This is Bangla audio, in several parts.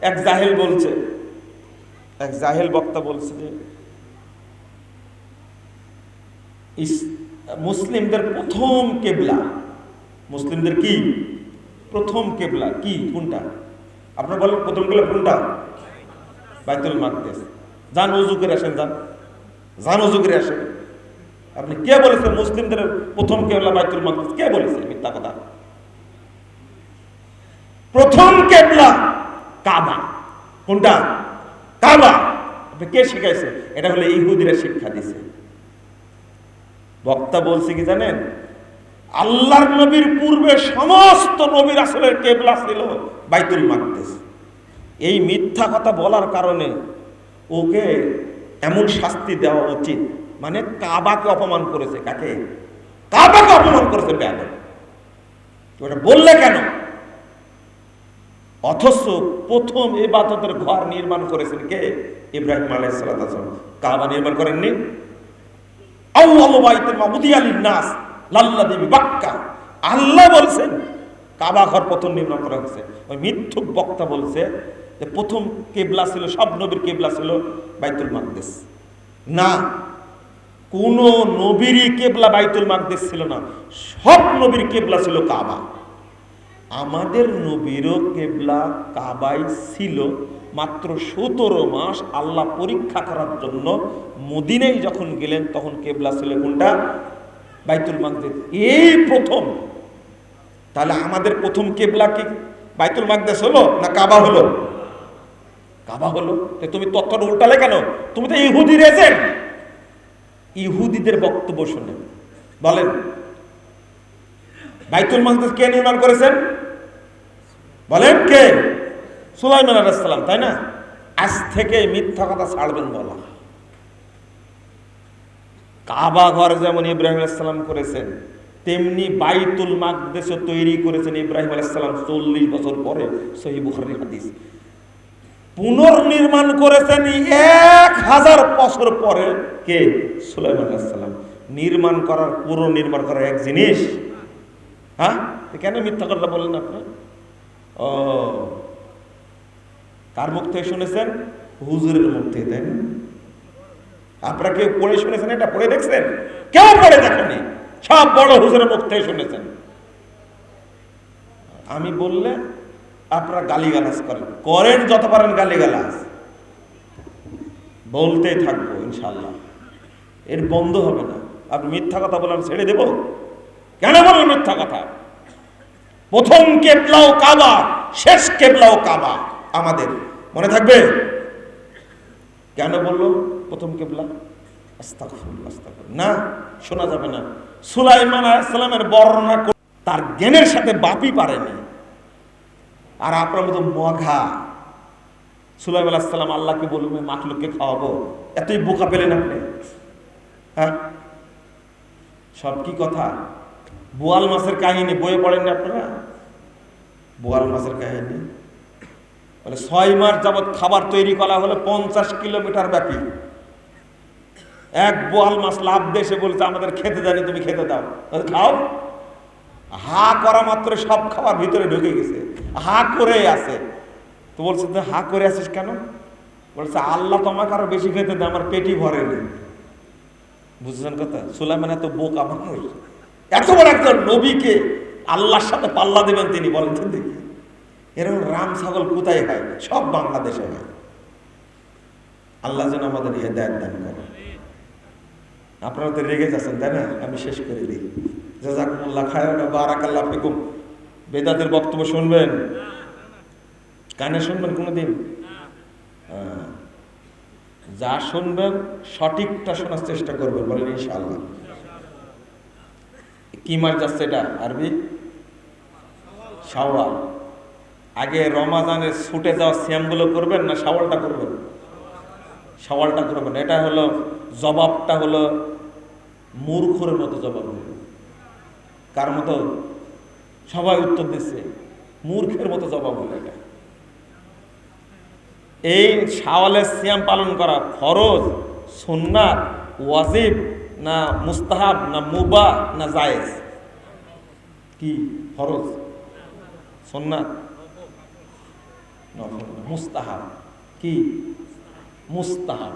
এক জাহেল বলছে, এক জাহেল বক্তা বলছে যে মুসলিমদের প্রথম কেবলা, মুসলিমদের কি? প্রথম কেবলা, কি? কোনটা? আপনার বলেন প্রথম কেবলা কোনটা? বাইতুল মাকদেস। যান উজু করে আসেন, যান। যান উজু করে আসেন। আপনি কে বলেছেন মুসলিমদের প্রথম কেবলা বাইতুল মাকদেস? কে বলেছে? মিথ্যা কথা। প্রথম কেবলা কাবা। কোনটা? কাবা। কে শিখাইছে? এটা হলো ইহুদিরা শিক্ষা দিছে। বক্তা বলছে কি জানেন? আল্লাহর নবীর পূর্বে সমস্ত নবীর আসলের কেবলা ছিল বাইতুল মাকদেস। এই মিথ্যা কথা বলার কারণে ওকে এমন শাস্তি দেওয়া উচিত। মানে কাবাকে অপমান করেছে কাকে? কাবাকে অপমান করেছে বেয়াদ ওটা বললে কেন? অথচ প্রথম এবাদতের ঘর নির্মাণ করেছেন কে? ইব্রাহিম আলাইসালাম কাবা নির্মাণ করেননি? নাস লাল্লা দেবী বাক্কা আল্লাহ বলছেন, কাবা ঘর প্রথম নির্মাণ করা হয়েছে। ওই মিথ্যুক বক্তা বলছে যে প্রথম কেবলা ছিল, সব নবীর কেবলা ছিল বাইতুল মাকদেশ না, কোন নবীরই কেবলা বাইতুল মাকদেস ছিল না। সব নবীর কেবলা ছিল কাবা। আমাদের নবীরও কেবলা কাবাই ছিল মাত্র সতেরো মাস আল্লাহ পরীক্ষা করার জন্য মদিনায় যখন গেলেন, তখন কেবলা ছিল কোনটা? বাইতুল মাকদেস। এই প্রথম। তাহলে আমাদের প্রথম কেবলা কি? বাইতুল মাকদেস হলো না কাবা হলো? কাবা হলো। তুমি তত্ত্বটা উল্টালে কেন? তুমি তো ইহুদি এজেন্ট ইহুদিদের বক্তব্য শুনে। বলেন। বাইতুল মাকদেস কে নির্মাণ করেছেন? বলেন কে? সুলাইমান আলাইসালাম তাই না? আজ থেকে মিথ্যা কথা ছাড়বেন বলা। কাবা ঘর যেমন ইব্রাহিম আলাইসালাম করেছেন, তেমনি বাইতুল মাকদেশও তৈরি করেছেন ইব্রাহিম আলাইসালাম চল্লিশ বছর পরে, সহি বুখারি হাদিস। পুনর্নির্মাণ করেছেন এক হাজার বছর পরে কে? সুলাইমান আলাইসালাম নির্মাণ করার পুরো নির্মাণ করার এক জিনিস হ্যাঁ? কেন মিথ্যা কথা বললেন আপনি? ও, কার মুখ থেকে শুনেছেন? হুজুরের মুখ থেকে, তাই আপনারা কেউ পড়ে শুনেছেন? এটা পড়ে দেখছেন? কেউ পড়ে দেখেনি সব বড় হুজুরের মুখ থেকে শুনেছেন। আমি বললে আপনারা গালিগালাজ করেন। করেন যত পারেন গালিগালাজ। বলতেই থাকব ইনশাল্লাহ এর বন্ধ হবে না। আপনি মিথ্যা কথা বলেন ছেড়ে দেব? কেন বলেন মিথ্যা কথা? প্রথম কেবলাও কাবা, শেষ কেবলাও কাবা আমাদের। মনে থাকবে? কেন বলল প্রথম কেবলা। না, শোনা যাবে না। সুলাইমান আলাইসালামের বর্ণনা তার জ্ঞানের সাথে বাপই পারেনি। আর আপনার মতো মঘা। সুলাইম আলাইসালাম আল্লাহকে বলবে মাখলুককে খাওয়াবো। এতই বোকা পেলেন আপনি। হ্যাঁ? সব কি কথা? বোয়াল মাছের কাহিনী বইয়ে পড়েননি আপনারা? বোয়াল মাছের কাহিনী? বলে ছয় মাস যাবৎ খাবার তৈরি করা হলো পঞ্চাশ কিলোমিটার ব্যাপী। এক বোয়াল মাছ লাভ দেশে বলছে, আমাদের খেতে জানি তুমি খেতে দাও। খাও? হা করা মাত্র সব খাবার ভিতরে ঢুকে গেছে। হা করে আছে। তো বলছে তো হা করে আছিস কেন? বলছে, আল্লাহ তোমাকে আরও বেশি খেতে দেয়, আমার পেটি ভরে নেই বুঝছেন কথা? সুলাইমান এত বোকা মানুষ। এত বড় একজন নবীকে আল্লাহর সাথে পাল্লা দেবেন তিনি বলেন দেখি এরকম রাম ছাগল কোথায় হয়? সব বাংলাদেশে হয়। আল্লাহ যেন আমাদের হেদায়ত দান করে আপনারা তো রেগে যাচ্ছেন, তাই না? আমি শেষ করে দিই। জাজাকুমুল্লাহ খায় না বারাকাল্লাহ ফিকুম। বেদাতের বক্তব্য শুনবেন? কানে শুনবেন কোনোদিন? হ্যাঁ। যা শুনবেন, সঠিকটা শোনার চেষ্টা করবেন, বলেন ইনশাআল্লাহ। কি মাস যাচ্ছে এটা, আরবি? শাওয়াল। আগে রমাজানের ছুটে যাওয়া শ্যামগুলো করবেন না শাওয়ালটা করবেন? শাওয়ালটা করবেন। এটা হলো জবাবটা হলো মূর্খের মতো জবাব কার মতো? সবাই উত্তর দিচ্ছে। মূর্খের মতো জবাব হলো এটা। এই শাওয়ালের সিয়াম পালন করা ফরজ, সুন্নাত, ওয়াজিব না মুস্তাহাব, না মুবা, না জায়েজ। কি? ফরজ? নফল মুস্তাহাব। কি? মুস্তাহাব।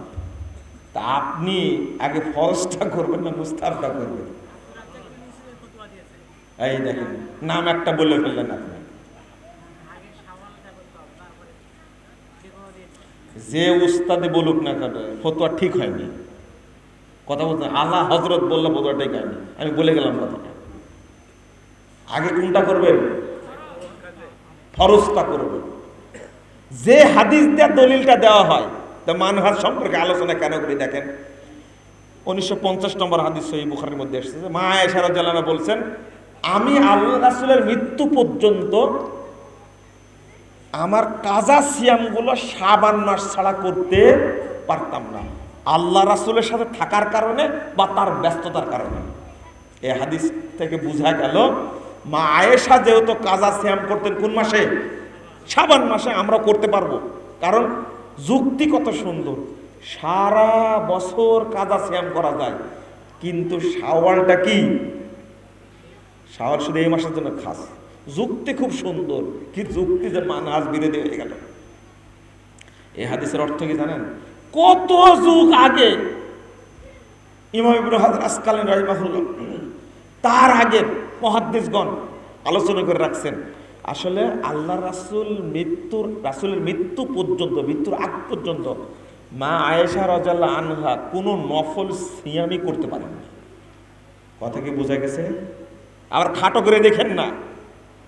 তা আপনি আগে ফরজটা করবেন না মুস্তাহাবটা করবেন? এই দেখেন, নাম একটা বলে ফেললেন আপনি। যে উস্তাদে বলুক না কেন, ফতোয়া ঠিক হয়নি। কথা বলতে আল্লাহ হজরত বললে ঠিক হয়নি আমি বলে গেলাম কথাটা আগে কোনটা করবেন ফরজটা করবেন যে হাদিস দেওয়ার দলিলটা দেওয়া হয়, তো মানহাজ সম্পর্কে আলোচনা কেন করি দেখেন? উনিশশো পঞ্চাশ নম্বর হাদিস সহি বুখারের মধ্যে এসেছে যে, মা এসারা জালানা বলছেন, আমি আল্লাহ রাসুলের মৃত্যু পর্যন্ত আমার কাজা সিয়ামগুলো সাবান মাস ছাড়া করতে পারতাম না। আল্লাহ রাসুলের সাথে থাকার কারণে বা তার ব্যস্ততার কারণে। এ হাদিস থেকে বোঝা গেল, মা আয়েশা যেহেতু কাজা সিয়াম করতেন কোন মাসে? সাবান মাসে আমরা করতে পারব। কারণ যুক্তি কত সুন্দর। সারা বছর কাজা সিয়াম করা যায়। কিন্তু সাওয়ালটা কি? শাওয়াল শুধু এই মাসের জন্য খাস। যুক্তি খুব সুন্দর। কি যুক্তি যে মানাজ বিরোধী হয়ে গেল। এ হাদিসের অর্থ কি জানেন? কত যুগ আগে ইমাম রাহিমাহুল্লাহ তার আগে মহাদ্দেশগণ আলোচনা করে রাখছেন, আসলে আল্লাহ রাসুল মৃত্যুর, রাসুলের মৃত্যু পর্যন্ত, মৃত্যুর আগ পর্যন্ত মা আয়েশা রাজাল্লাহ আনহা কোনো নফল সিয়ামি করতে পারেননি। কথা কি বোঝা গেছে? আবার খাটো করে দেখেন না।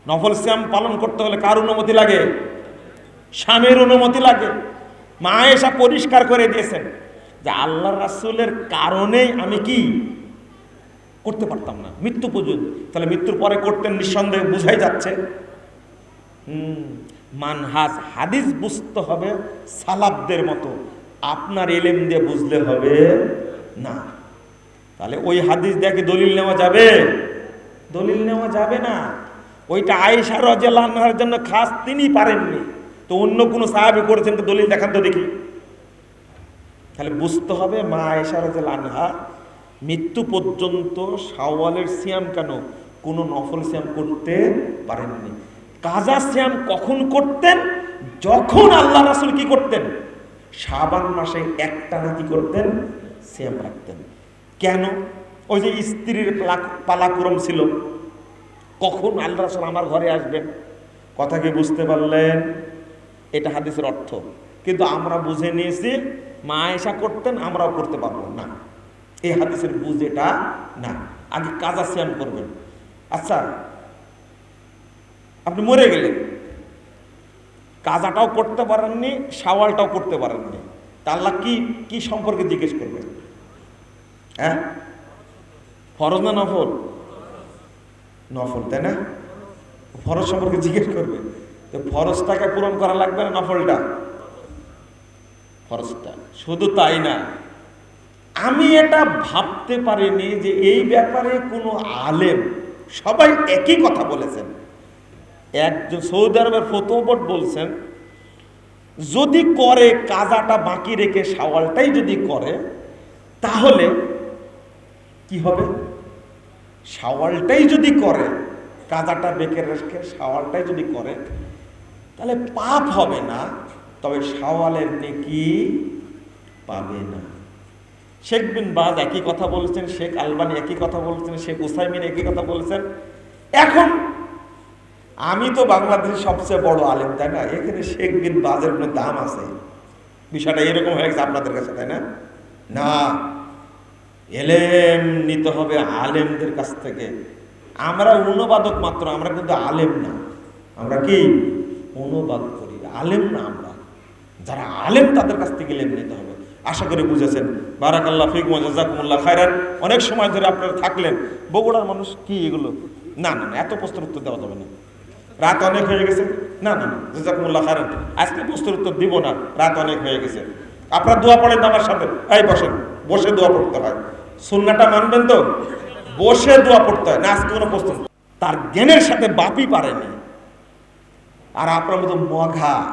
নফল শ্যাম পালন করতে হলে কার অনুমতি লাগে? স্বামীর অনুমতি লাগে। মা এসা পরিষ্কার করে দিয়েছেন যে আল্লাহ রাসুলের কারণেই আমি কি করতে পারতাম না, মৃত্যু পর্যন্ত। তাহলে মৃত্যুর পরে করতেন নিঃসন্দেহে বুঝাই যাচ্ছে। মানহাজ হাদিস বুঝতে হবে সালাবদের মতো। আপনার এলেম দিয়ে বুঝলে হবে না। তাহলে ওই হাদিস দেখে দলিল নেওয়া যাবে? দলিল নেওয়া যাবে না। ওইটা আয়েশা রাজিয়াল্লাহর জন্য খাস তিনি পারেননি। তো অন্য কোনো সাহাবি করেছেন তো দলিল দেখান তো দেখি। তাহলে বুঝতে হবে মা রাজিয়াল্লাহ আনহা মৃত্যু পর্যন্ত শাওয়ালের সিয়াম কেন? কোনো নফল সিয়াম করতে পারেননি। কাজা সিয়াম কখন করতেন? যখন আল্লাহ রাসুল কি করতেন? শাবান মাসে একটানা কি করতেন, সিয়াম রাখতেন। কেন? ওই যে স্ত্রীর পালা- পালাক্রম ছিল। কখন আল্লাহ রাসুল আমার ঘরে আসবেন? কথা কি বুঝতে পারলেন? এটা হাদিসের অর্থ। কিন্তু আমরা বুঝে নিয়েছি, মা এসা করতেন, আমরাও করতে পারব না। এই হাদিসের বুঝ এটা না। আগে কাজা সিয়াম করবেন আচ্ছা আপনি মরে গেলেন। কাজাটাও করতে পারেননি সাওয়ালটাও করতে পারেননি। তা কি কি সম্পর্কে জিজ্ঞেস করবেন হ্যাঁ? ফরজ না নফল? নফল, তাই না? ফরজ সম্পর্কে জিজ্ঞেস করবে। তো ফরজটাকে পূরণ করা লাগবে না নফলটা? ফরজটা। শুধু তাই না আমি এটা ভাবতে পারিনি যে এই ব্যাপারে কোনো আলেম সবাই একই কথা বলেছেন। একজন সৌদি আরবের ফতোবট বলছেন যদি করে কাজাটা বাকি রেখে সাওয়ালটাই যদি করে তাহলে কি হবে? সাওয়ালটাই যদি করে কাজাটা বেঁকে রেখে সাওয়ালটাই যদি করে তাহলে পাপ হবে না, তবে সাওয়ালের নেকি পাবে না। শেখ বিন বাজ একই কথা বলেছেন, শেখ আলবানি একই কথা বলেছেন, শেখ উসাইমিন একই কথা বলেছেন। এখন আমি তো বাংলাদেশের সবচেয়ে বড় আলেম, তাই না? এখানে শেখ বিন বাজের কোনো দাম আছে? বিষয়টা এরকম হয়ে গেছে আপনাদের কাছে, তাই না? না। এলেম নিতে হবে আলেমদের কাছ থেকে। আমরা অনুবাদক মাত্র, আমরা কিন্তু আলেম না। আমরা কি? অনুবাদ করি। আলেম না আমরা। যারা আলেম তাদের কাছ থেকে এলেম নিতে হবে। আশা করি বুঝেছেন। বারাকাল্লাহ ফিক মজাকুমুল্লাহ খায়রান। অনেক সময় ধরে আপনারা থাকলেন, বগুড়ার মানুষ কি এগুলো? না না না, এত প্রশ্নের উত্তর দেওয়া যাবে না। রাত অনেক হয়ে গেছে। না না না জাজাকুমুল্লাহ খায়রান। আজকে প্রশ্নের উত্তর দিব না। রাত অনেক হয়ে গেছে। আপনারা দোয়া পড়েন আমার সাথে। এই বসেন, বসে দোয়া পড়তে হয়। সুন্নাটা মানবেন তো? বসে দোয়া পড়তে হয়। না, আজকে কোনো প্রশ্ন। তার জ্ঞানের সাথে বাপই পারেনি। আর আপনার মতো মঘা।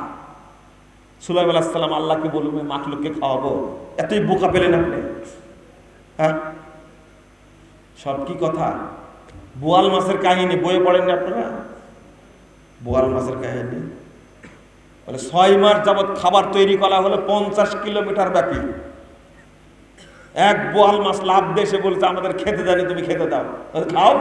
সুলাইম আলাহিসাল্লাম আল্লাহকে বলবে মাখলুককে খাওয়াবো। এতই বোকা পেলেন আপনি। হ্যাঁ? সব কি কথা? বোয়াল মাছের কাহিনী বইয়ে পড়েননি আপনারা? বোয়াল মাছের কাহিনী? বলে, ছয় মাস যাবৎ খাবার তৈরি করা হলো পঞ্চাশ কিলোমিটার ব্যাপী। এক বোয়াল মাছ লাভ দেশে বলছে, আমাদের খেতে জানি তুমি খেতে দাও। খাও।